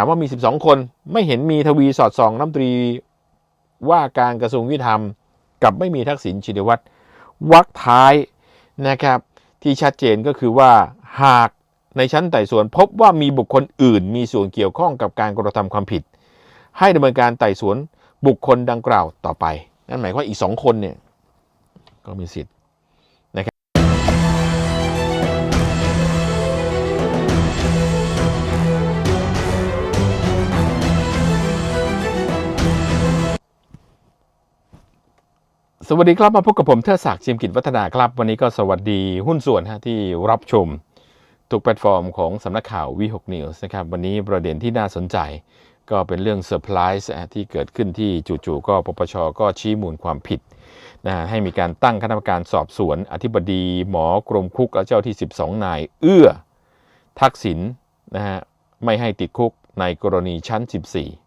ถามว่ามี 12 คนไม่เห็นมีทวีสอดส่องรัฐมนตรีว่าการกระทรวงยุติธรรม กับไม่มีทักษิณชินวัตรวักท้ายนะครับ ที่ชัดเจนก็คือว่าหากในชั้นไต่สวนพบว่ามีบุคคลอื่น มีส่วนเกี่ยวข้องกับการกระทำความผิด ให้ดำเนินการไต่สวนบุคคลดังกล่าวต่อไป นั่นหมายความว่าอีกสองคนเนี่ยก็มีสิทธิ์ สวัสดีครับมาพบกับผมเทิดศักดิ์จิมกิจวัฒนาครับ วันนี้ก็สวัสดีหุ้นส่วนฮะที่รับชม ทุกแพลตฟอร์มของสำนักข่าววี6 News นะครับวันนี้ประเด็นที่น่าสนใจ ก็เป็นเรื่องเซอร์ไพรส์ที่เกิดขึ้นที่จู่ๆก็ปปชก็ชี้มูลความผิดนะให้มีการตั้งคณะกรรมการสอบสวน อธิบดีหมอกรมคุกและเจ้าที่ 12 นาย เอื้อ ทักษิณนะฮะไม่ให้ติดคุกในกรณีชั้น 14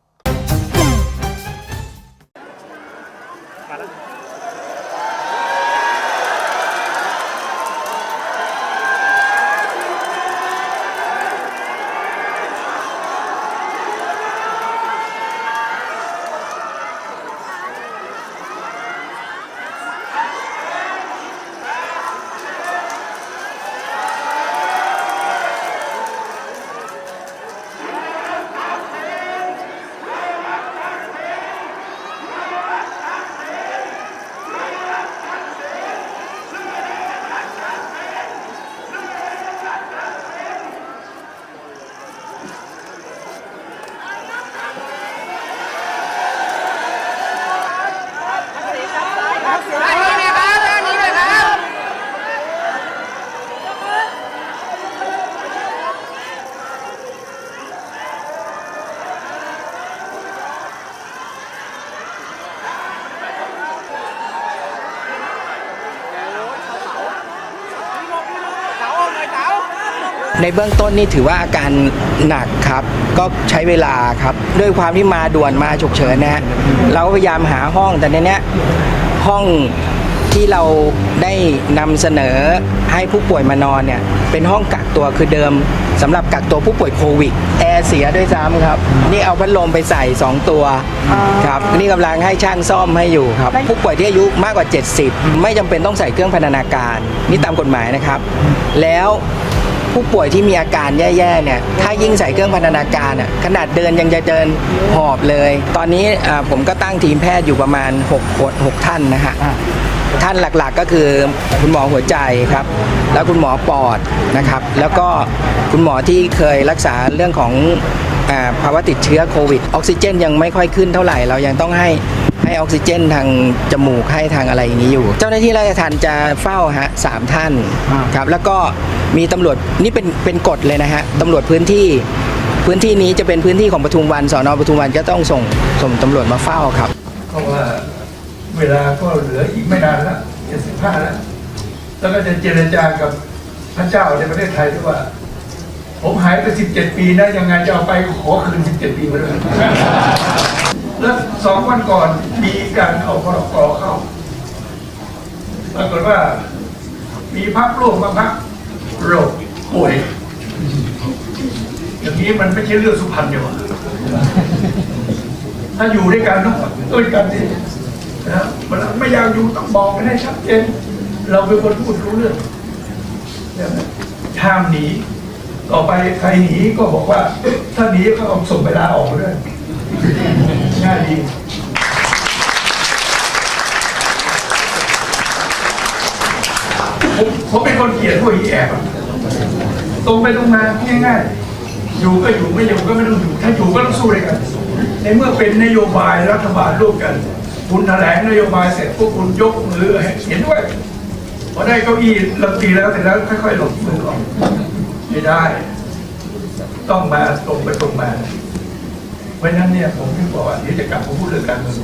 ในเบื้องต้นนี่ถือว่าอาการหนักครับ ก็ใช้เวลาครับ ด้วยความที่มาด่วนมาฉุกเฉินนะฮะเราก็พยายามหาห้องแต่ในเนี้ยห้องที่เราได้นำเสนอให้ผู้ป่วยมานอนเนี่ย เป็นห้องกักตัวคือเดิมสำหรับกักตัวผู้ป่วยโควิดแอร์เสียด้วยซ้ำครับ นี่เอาพัดลมไปใส่ 2 ตัวครับ นี่กำลังให้ช่างซ่อมให้อยู่ครับ ผู้ป่วยที่อายุมากกว่า 70 ไม่จำเป็นต้องใส่เครื่องพันธนาการ นี่ตามกฎหมายนะครับ แล้ว ผู้ป่วยที่มีอาการแย่ๆเนี่ยถ้ายิ่งใส่เครื่องพันธนาการอะขนาดเดินยังจะเดินหอบเลย ตอนนี้อ่าผมก็ตั้งทีมแพทย์อยู่ประมาณ6คน6ท่านนะฮะท่านหลักๆก็คือคุณหมอหัวใจครับ แล้วคุณหมอปอดนะครับ แล้วก็คุณหมอที่เคยรักษาเรื่องของอา ภาวะติดเชื้อโควิดออกซิเจนยังไม่ค่อยขึ้นเท่าไหร่ เรายังต้องให้ให้ออกซิเจนทางจมูกให้ทางอะไรอย่างนี้อยู่ เจ้าหน้าที่ราชทัณฑ์จะเฝ้าฮะสามท่านครับแล้วก็มีตำรวจนี่เป็นเป็นกฎเลยนะฮะตำรวจพื้นที่ พื้นที่นี้จะเป็นพื้นที่ของปทุมวันสอนอปทุมวันก็ต้องส่งส่งตำรวจมาเฝ้าครับเพราะว่าเวลาก็เหลืออีกไม่นานแล้วเจ็ดสิบห้าแล้วแล้วก็จะเจรจากับพระเจ้าในประเทศไทยด้วยว่า ผมหายไปสิบเจ็ดปีนะยังไงจะเอาไปขอคืนสิบเจ็ดปีมาด้วยแล้วสองวันก่อนมีการเอาพรกเข้าปรากฏว่า มีพักร่วมบางพักโรคป่วย อย่างนี้มันไม่ใช่เรื่องสุพรรณเดียวอถ้าอยู่ด้วยกันต้องด้วยกันดินะมันไม่อยากอยู่ต้องบอกกันให้ชัดเจนเราเป็นคนพูดรู้เรื่องเนี่ยนะห้ามหนี ต่อไปใครหนีก็บอกว่า ถ้าหนีก็เอาส่งเวลาออกด้วยง่ายดีผมผมเป็นคนเกลียดพวกอีแอบตรงไปตรงมาง่ายๆ อยู่ก็อยู่ไม่อยู่ก็ไม่ต้องอยู่ ถ้าอยู่ก็ต้องสู้ด้วยกัน ในเมื่อเป็นนโยบายรัฐบาลร่วมกัน คุณแถลงนโยบายเสร็จพวกคุณยกมือเห็นด้วยพอได้เก้าอี้ลำตีแล้วเสร็จแล้วค่อยๆหลบมือออก ไม่ได้ ต้องมาตรงไปตรงมา เพราะนั้นเนี่ยผมที่บอกว่าเดี๋ยวจะกลับมาพูดเรื่องการเมือง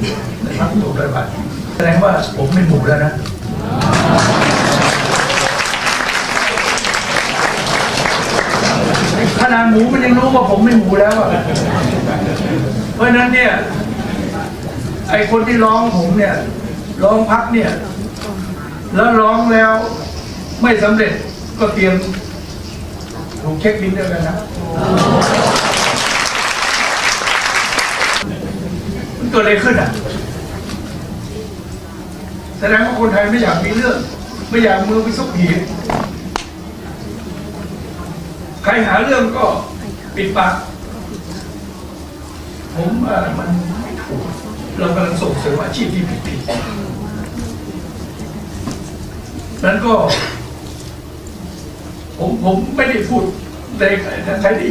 นะครับตัวรัฐบาลแสดงว่าผมเป็นหมู่แล้วนะขนาดหมูมันยังรู้ว่าผมไม่หมูแล้วอะเพราะฉะนั้นเนี่ย ไอคนที่ร้องผมเนี่ย ร้องพักเนี่ย แล้วร้องแล้วไม่สำเร็จก็เตรียม ถูกเช็คบินด้วยกันนะกิดอะไรขึ้นอะ แสดงว่าคนไทยไม่อยากมีเรื่อง ไม่อยากมือไปซุกผีใครหาเรื่องก็ปิดปากผมว่ามันไม่ถูก เรากำลังส่งเสริมอาชีพที่ผิดๆนั้นก็ ผมผมไม่ได้พูดในใครได้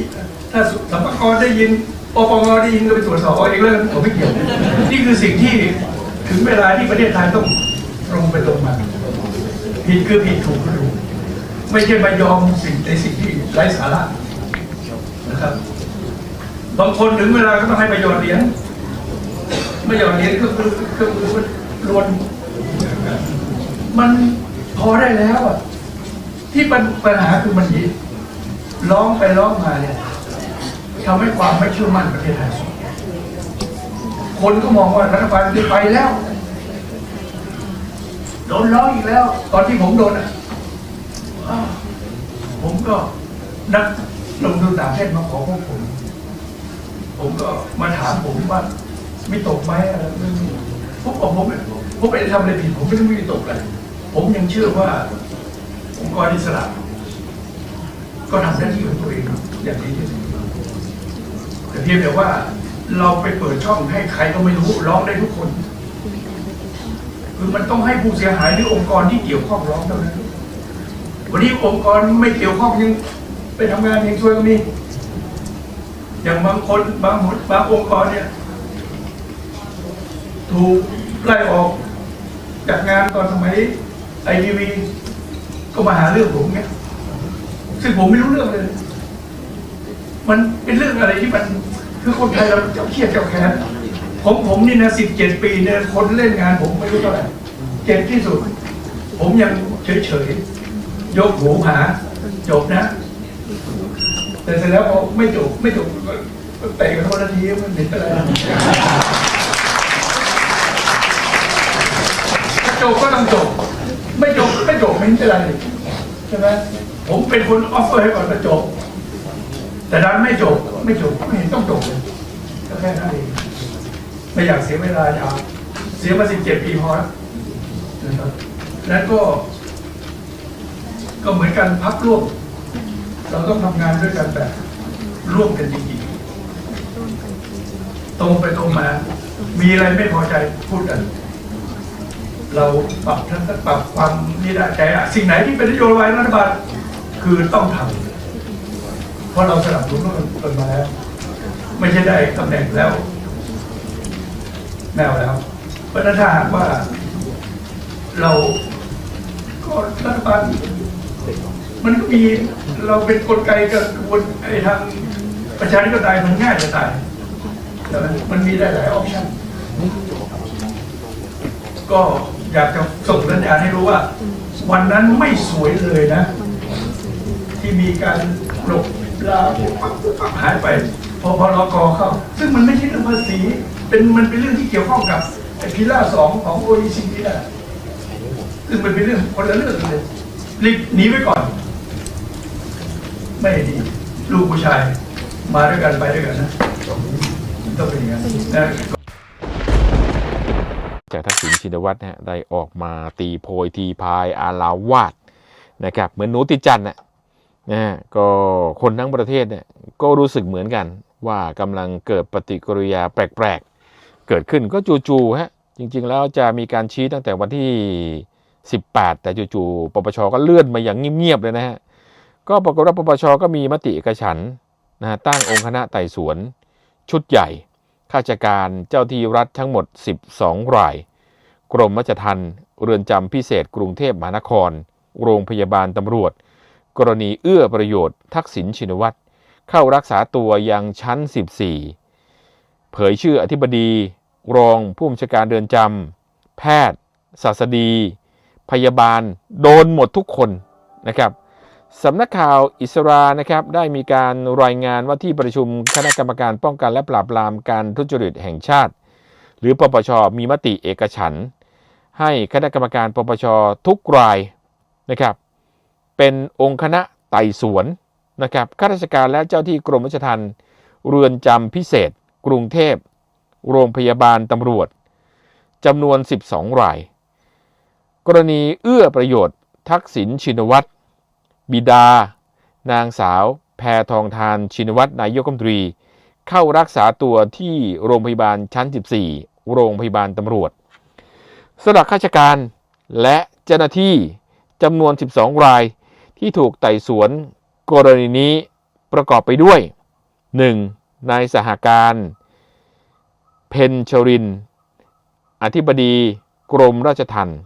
ถ้าสัมภากรได้ยินปปงได้ยินก็ไปตรวจสอบเอาเองแล้วผมไม่เกี่ยว นี่คือสิ่งที่ถึงเวลาที่ประเทศไทยต้องตรงไปตรงมาผิดคือผิดถูกคือถูกไม่ใช่มายอมสิ่งในสิ่งที่ไร้สาระนะครับ บางคนถึงเวลาก็ต้องให้ประโยชน์เหรียญไม่ยอดเหรียญก็คือก็คือมันลวนมันพอได้แล้วอะ ที่ปัญหาคือมันยิร้องไปร้องมาเนี่ยทำให้ความไม่เชื่อมั่นประเทศไทยสูงคนก็มองว่ารัฐบาลจะไปแล้วโดนร้องอีกแล้ว ตอนที่ผมโดนอะผมก็นักลงทุนต่างประเทศมาขอพวกผม ผมก็มาถามผมว่าไม่ตกไหมอะไรไม่ผมบอกผมผมไม่ได้ทำอะไรผิดผมไม่ได้ม่ตกเลยผมยังเชื่อว่า องค์กรอิสระ ก็ทำหน้าที่ของตัวเองอย่างดีที่สุดแต่เพียงแต่ว่าเราไปเปิดช่องให้ใครก็ไม่รู้ร้องได้ทุกคน คือมันต้องให้ผู้เสียหายหรือองค์กรที่เกี่ยวข้องร้องเท่านั้นวันนี้องค์กรไม่เกี่ยวข้องยังไปทำงานยังช่วยก็มีอย่างบางคนบางหมดบางองค์กรเนี่ย ถูกไล่ออกจากงานตอนสมัยไอทีวี ก็มาหาเรื่องผมเงี้ยซึ่งผมไม่รู้เรื่องเลย มันเป็นเรื่องอะไรที่มันคือคนไทยเราเจ้าเครียดเจ้าแค้นผมผมนี่นะสิบเจ็ดปีเนี่ยคนเล่นงาน ผมไม่รู้เท่าไหร่เจ็บที่สุด ผมยังเฉยๆยกหูหา จบนะ แต่เสร็จแล้วพอไม่จบไม่จบก็เตะกันคนละทีมันเห็นอะไรจบก็ต้องจบ ไม่จบไม่จบไม่เห็นอะไรใช่ไหมผมเป็นคนออฟเฟอร์ให้ก่อนจะจบ แต่ดันไม่จบไม่จบไม่เห็นต้องจบเลยก็แค่นั้นเองไม่อยากเสียเวลายาวเสียมาสิบเจ็ดปีพอแล้วนะครับแล้วก็ ก็เหมือนกันพักร่วม เราต้องทำงานด้วยกันแบบร่วมกันจริงๆตรงไปตรงมา มีอะไรไม่พอใจพูดกัน เราปรับทั้งปรับความนี่ได้ใจอะสิ่งไหนที่เป็นนโยบายรัฐบาลคือต้องทำเพราะเราสนับสนุนกันมาแล้ว ไม่ใช่ได้ตำแหน่งแล้วแนวแล้วเพราะถ้าหากว่า เราก็รัฐบาลมันก็มีเราเป็นกลไกกับวนไอ้ทางประชาธิปไตยมันง่ายจะตายแต่มันมีหลายออปชั่นก็ อยากจะส่งสัญญาณให้รู้ว่า วันนั้นไม่สวยเลยนะ ที่มีการหลบลาปุ๊บปั๊บปุ๊บปั๊บหายไปพอพรกเข้า ซึ่งมันไม่ใช่เรื่องภาษีเป็นมันเป็นเรื่องที่เกี่ยวข้องกับไอ้พิล่าสองของ OECD นะซึ่งมันเป็นเรื่องคนละเรื่องเลยรีบหนีไว้ก่อน ไม่ดี ลูกผู้ชาย มาด้วยกันไปด้วยกันนะต้องเป็นอย่างนั้นนะ จากทักษิณชินวัตรนะฮะได้ออกมาตีโพยทีพายอาลาวาดนะครับเหมือนหนูติจันทร์นะนะก็คนทั้งประเทศเนี่ยก็รู้สึกเหมือนกัน ว่ากำลังเกิดปฏิกิริยาแปลกๆ เกิดขึ้นก็จู่ๆฮะจริงๆแล้วจะมีการชี้ตั้งแต่วันที่ 18 แต่จู่ๆปปชก็เลื่อนมาอย่างเงียบๆเลยนะฮะก็ปรากฏว่าปปชก็มีมติเอกฉันนะตั้งองค์คณะไต่สวนชุดใหญ่ ข้าราชการเจ้าที่รัฐทั้งหมด 12 ราย กรมราชทัณฑ์เรือนจำพิเศษกรุงเทพมหานคร โรงพยาบาลตำรวจ กรณีเอื้อประโยชน์ทักษิณชินวัตรเข้ารักษาตัวยังชั้น 14 เผยชื่ออธิบดี รองผู้บัญชาการเรือนจำแพทย์ศาสดี พยาบาล โดนหมดทุกคนนะครับ สำนักข่าวอิสรานะครับได้มีการรายงานว่าที่ประชุมคณะกรรมการป้องกันและปราบปรามการทุจริตแห่งชาติ หรือปปชมีมติเอกฉันให้คณะกรรมการปปชทุกรายนะครับเป็นองค์คณะไต่สวนนะครับข้าราชการและเจ้าที่กรมราชทัณฑ์เรือนจำพิเศษ กรุงเทพ โรงพยาบาลตำรวจจำนวน 12 ราย กรณีเอื้อประโยชน์ทักษิณชินวัตร บิดา นางสาว แพทองทานชินวัตรนายกรัฐมนตรี เข้ารักษาตัวที่โรงพยาบาลชั้น 14 โรงพยาบาลตำรวจสำหรับข้าราชการและเจ้าหน้าที่จำนวน 12 รายที่ถูกไต่สวนกรณีนี้ประกอบไปด้วย 1. นายสหการ เพนชริน อธิบดีกรมราชทัณฑ์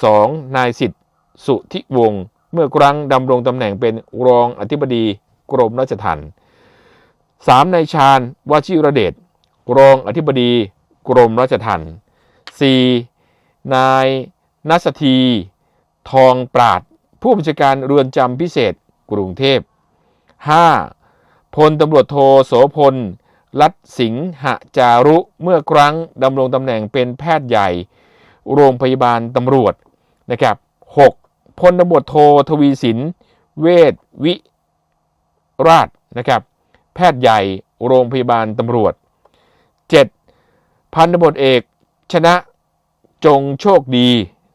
2. นายสิทธิสุทธิวงศ์ เมื่อครั้งดำรงตำแหน่งเป็นรองอธิบดีกรมราชทัณฑ์ 3. นายชาญวชิรเดชรองอธิบดีกรมราชทัณฑ์ 4. นายนัสธีทองปราด ผู้บัญชาการเรือนจำพิเศษกรุงเทพ 5. พลตำรวจโทโสพล รัตสิงหจารุ เมื่อครั้งดำรงตำแหน่งเป็นแพทย์ใหญ่ โรงพยาบาลตำรวจนะครับ 6. พลตำรวจโททวีสิน เวชวิราชนะครับ แพทย์ใหญ่โรงพยาบาลตำรวจ 7. พันตำรวจเอก ชนะจงโชคดี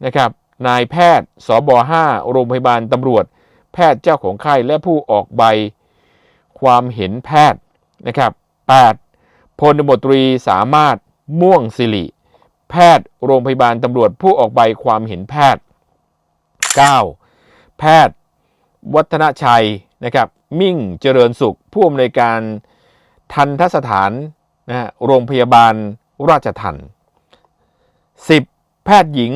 นะครับ นายแพทย์สบ5โรงพยาบาลตำรวจ แพทย์เจ้าของไข้และผู้ออกใบ ความเห็นแพทย์นะครับ 8. พลตำรวจตรีสามารถม่วงสิริ แพทย์โรงพยาบาลตำรวจผู้ออกใบความเห็นแพทย์ 9. แพทย์วัฒนชัยนะครับมิ่งเจริญสุข ผู้อำนวยการทันทสถานนะฮะโรงพยาบาลราชทัน 10. แพทย์หญิง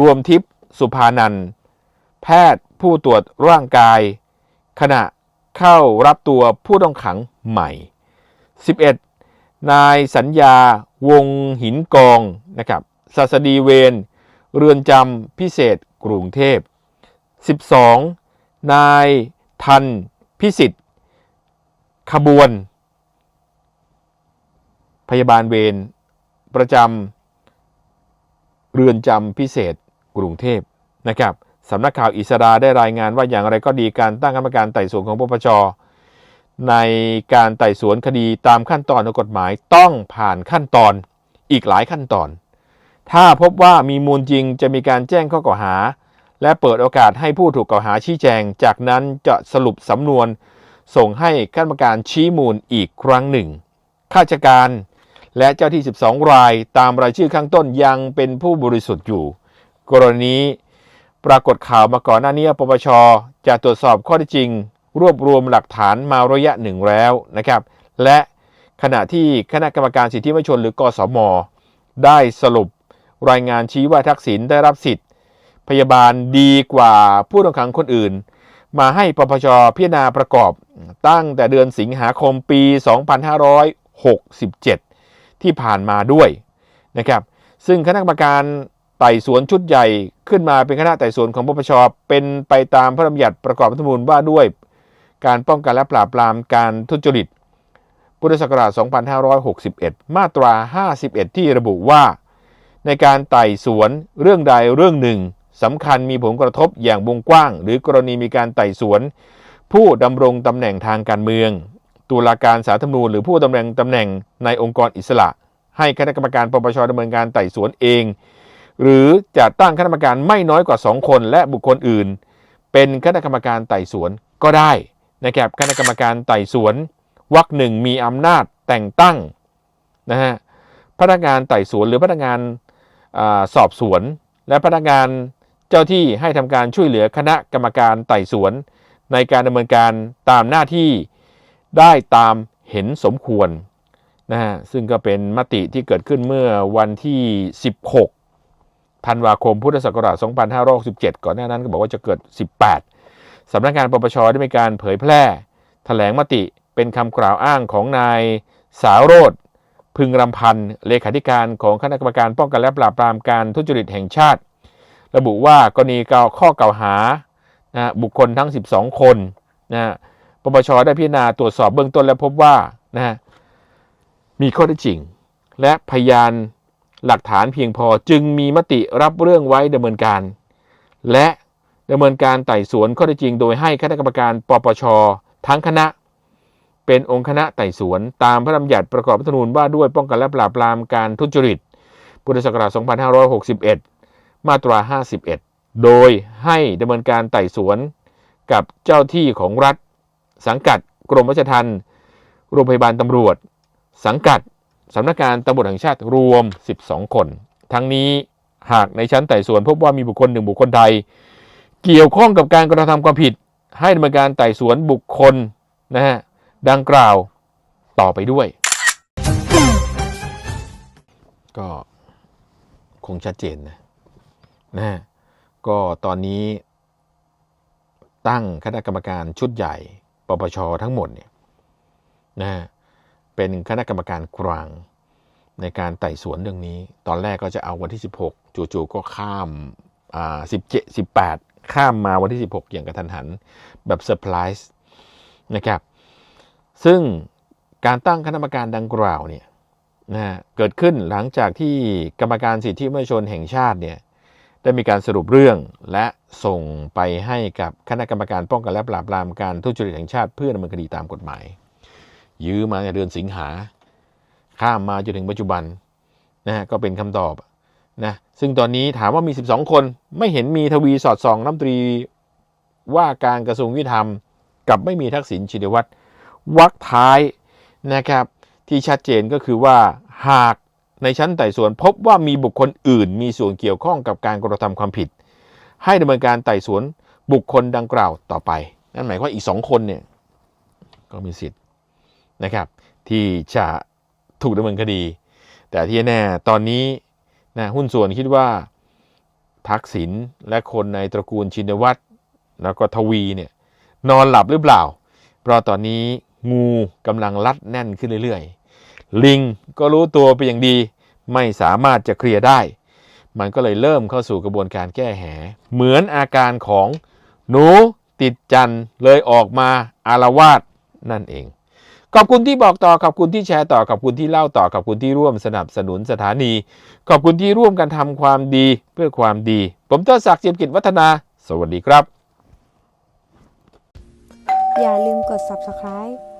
รวมทิพย์สุภานันท์แพทย์ผู้ตรวจร่างกาย ขณะเข้ารับตัวผู้ต้องขังใหม่ 11. นายสัญญาวงหินกองนะครับศาสดีเวรเรือนจำพิเศษ กรุงเทพ 12. นายทันพิสิทธิ์ ขบวน พยาบาลเวรประจำเรือนจำพิเศษกรุงเทพนะครับสำนักข่าวอิสราได้รายงานว่าอย่างไรก็ดีการตั้งคณะกรรมการไต่สวนของปปชในการไต่สวนคดีตามขั้นตอนของกฎหมายต้องผ่านขั้นตอนอีกหลายขั้นตอน ถ้าพบว่ามีมูลจริงจะมีการแจ้งข้อกล่าวหา และเปิดโอกาสให้ผู้ถูกกล่าวหาชี้แจง จากนั้นจะสรุปสำนวน ส่งให้คณะกรรมการชี้มูลอีกครั้งหนึ่ง ข้าราชการและเจ้าที่ 12 รายตามรายชื่อข้างต้นยังเป็นผู้บริสุทธิ์อยู่ กรณีปรากฏข่าวมาก่อนหน้านี้ปปชจะตรวจสอบข้อเท็จจริง รวบรวมหลักฐานมาระยะหนึ่งแล้วนะครับ และขณะที่คณะกรรมการสิทธิมนุษยชนหรือกสม ได้สรุป รายงานชี้ว่าทักษิณได้รับสิทธิ์ พยาบาลดีกว่าผู้ต้องขังคนอื่น มาให้ปปชพิจารณาประกอบตั้งแต่เดือนสิงหาคมปี 2567 ที่ผ่านมาด้วยนะครับ ซึ่งคณะกรรมการไต่สวนชุดใหญ่ขึ้นมาเป็นคณะไต่สวนของปปชเป็นไปตามพระราชบัญญัติประกอบรัฐธรรมนูญว่าด้วย การป้องกันและปราบปรามการทุจริต พุทธศักราช 2561 มาตรา 51 ที่ระบุว่า ในการไต่สวนเรื่องใดเรื่องหนึ่งสำคัญมีผลกระทบอย่างวงกว้าง หรือกรณีมีการไต่สวน ผู้ดำรงตำแหน่งทางการเมือง ตุลาการสาธรรมนูญหรือผู้ดำรงตำแหน่งในองค์กรอิสระ ให้คณะกรรมการปปชดำเนินการไต่สวนเอง หรือจะตั้งคณะกรรมการไม่น้อยกว่า 2 คนและบุคคลอื่น เป็นคณะกรรมการไต่สวนก็ได้นะครับคณะกรรมการไต่สวนวรรคหนึ่งมีอำนาจแต่งตั้งนะฮะพนักงานไต่สวนหรือพนักงาน สอบสวน และพนักงานเจ้าที่ให้ทำการช่วยเหลือคณะกรรมการไต่สวน ในการดำเนินการตามหน้าที่ได้ตามเห็นสมควรนะฮะซึ่งก็เป็นมติที่เกิดขึ้นเมื่อวันที่ 16 ธันวาคม พุทธศักราช 2567 ก่อนหน้านั้นก็บอกว่าจะเกิด 18 สำนักงานปปชได้มีการเผยแพร่แถลงมติเป็นคำกล่าวอ้างของนายสาวโรธ พึงรำพันเลขาธิการของคณะกรรมการป้องกันและปราบปรามการทุจริตแห่งชาติ ระบุว่ากรณีกล่าข้อกล่าวหานะบุคคลทั้ง 12 คนนะปปชได้พิจารณาตรวจสอบเบื้องต้นและพบว่านะฮะมีข้อเท็จจริง และพยานหลักฐานเพียงพอจึงมีมติรับเรื่องไว้ดำเนินการ และดำเนินการไต่สวนข้อเท็จจริง โดยให้คณะกรรมการปปชทั้งคณะ เป็นองค์คณะไต่สวน ตามพระราชบัญญัติประกอบรัฐธรรมนูญว่าด้วยป้องกันและปราบปรามการทุจริต พุทธศักราช 2561 มาตรา 51 โดยให้ดำเนินการไต่สวนกับเจ้าที่ของรัฐ สังกัดกรมราชทัณฑ์โรงพยาบาลตำรวจ สังกัดสำนักงานตำรวจแห่งชาติรวม 12 คน ทั้งนี้หากในชั้นไต่สวนพบว่ามีบุคคลหนึ่งบุคคลใด เกี่ยวข้องกับการกระทำความผิด ให้ดำเนินการไต่สวนบุคคลนะฮะ ดังกล่าวต่อไปด้วย ก็คงชัดเจนนะนะก็ตอนนี้ ตั้งคณะกรรมการชุดใหญ่ปปชทั้งหมดเนี่ยนะฮะเป็นคณะกรรมการกลางในการไต่สวนเรื่องนี้ ตอนแรกก็จะเอาวันที่ 16 จู่ๆก็ข้ามอ่า17 18 ข้ามมาวันที่ 16 อย่างกระทันหัน แบบเซอร์ไพรส์นะครับ ซึ่งการตั้งคณะกรรมการดังกล่าวเนี่ยนะฮะเกิดขึ้นหลังจากที่กรรมการสิทธิมนุษยชนแห่งชาติเนี่ยได้มีการสรุปเรื่องและส่งไปให้กับคณะกรรมการป้องกันและปราบปรามการทุจริตแห่งชาติเพื่อดำเนินคดีตามกฎหมาย ยื้อมาในเดือนสิงหา ข้ามมาจนถึงปัจจุบันนะฮะก็เป็นคำตอบนะซึ่งตอนนี้ถามว่ามี 12 คนไม่เห็นมีทวีสอดส่องน้ำตรีว่าการกระทรวงยุติธรรม กับไม่มีทักษิณชินวัตร วักท้ายนะครับ ที่ชัดเจนก็คือว่าหากในชั้นไต่สวนพบว่ามีบุคคลอื่น มีส่วนเกี่ยวข้องกับการกระทำความผิด ให้ดำเนินการไต่สวนบุคคลดังกล่าวต่อไป นั่นหมายความว่าอีกสองคนเนี่ยก็มีสิทธิ์นะครับ ที่จะถูกดำเนินคดี แต่ที่แน่ตอนนี้นะหุ้นส่วนคิดว่าทักษิณและคนในตระกูลชินวัตรแล้วก็ทวีเนี่ยนอนหลับหรือเปล่า เพราะตอนนี้ งูกำลังลัดแน่นขึ้นเรื่อยๆ ลิงก็รู้ตัวเป็นอย่างดี ไม่สามารถจะเคลียร์ได้ มันก็เลยเริ่มเข้าสู่กระบวนการแก้แห เหมือนอาการของหนูติดจันเลยออกมาอารวาสนั่นเอง ขอบคุณที่บอกต่อ ขอบคุณที่แชร์ต่อ ขอบคุณที่เล่าต่อ ขอบคุณที่ร่วมสนับสนุนสถานี ขอบคุณที่ร่วมกันทำความดีเพื่อความดี ผมเตอศักดิ์เจียมกิจวัฒนา สวัสดีครับ อย่าลืมกด subscribe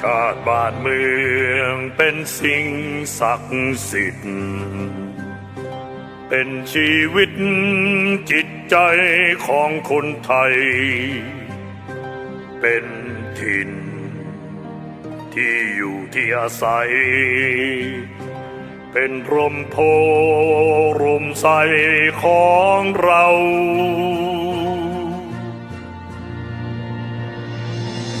ชาติบ้านเมืองเป็นสิ่งศักดิ์สิทธิ์ เป็นชีวิตจิตใจของคนไทย เป็นถิ่น ที่อยู่ที่อาศัย เป็นร่มโพร่มใสของเรา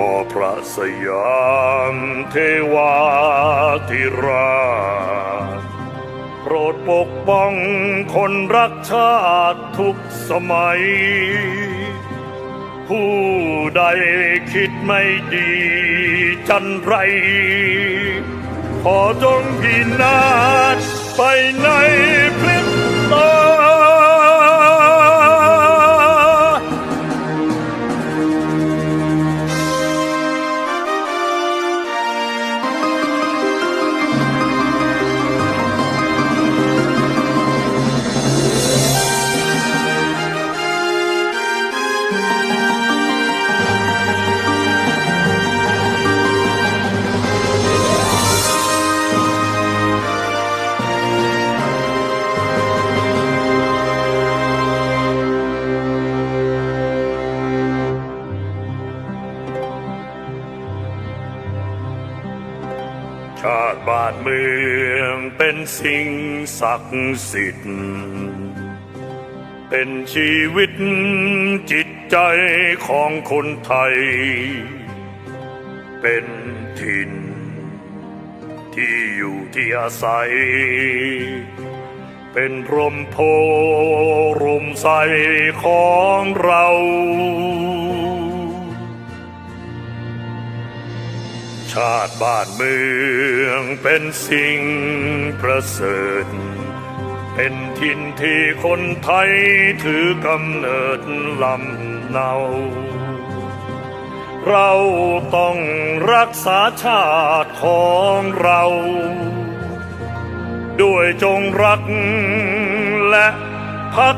ขอพระสยามเทวาธิราชโปรดปกป้องคนรักชาติทุกสมัย ผู้ใดคิดไม่ดีจันไร ขอจงพินาศไปในพริบตา ศักดิ์สิทธิ์เป็นชีวิตจิตใจของคนไทย เป็นถิ่น ที่อยู่ที่อาศัย เป็นร่มโพรมใสของเราชาติบ้านเมืองเป็นสิ่งประเสริฐ เป็นถิ่นที่คนไทยถือกำเนิดลำเนา เราต้องรักษาชาติของเรา ด้วยจงรักและพัก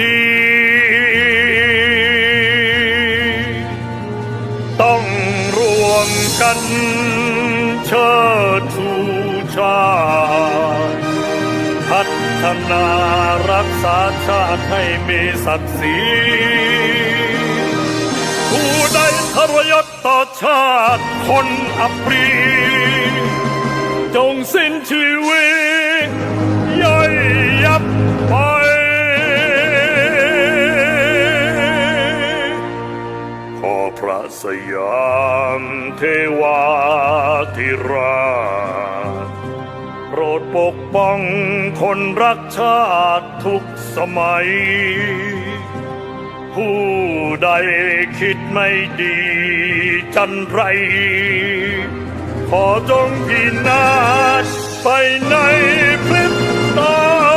ดี ต้องรวมกันเชิดชูชาติ ฒนารักษาชาติให้มีศักดิ์ศรีผู้ใดทรยศต่อชาติคนอัปรีจงสิ้นชีวิตย่อยยับไปขอพระสยามเทวาธิราช ดปกป้องคนรักชาติทุกสมัย ผู้ใดคิดไม่ดีจันไร ขอจงพินาศไปในพริบตา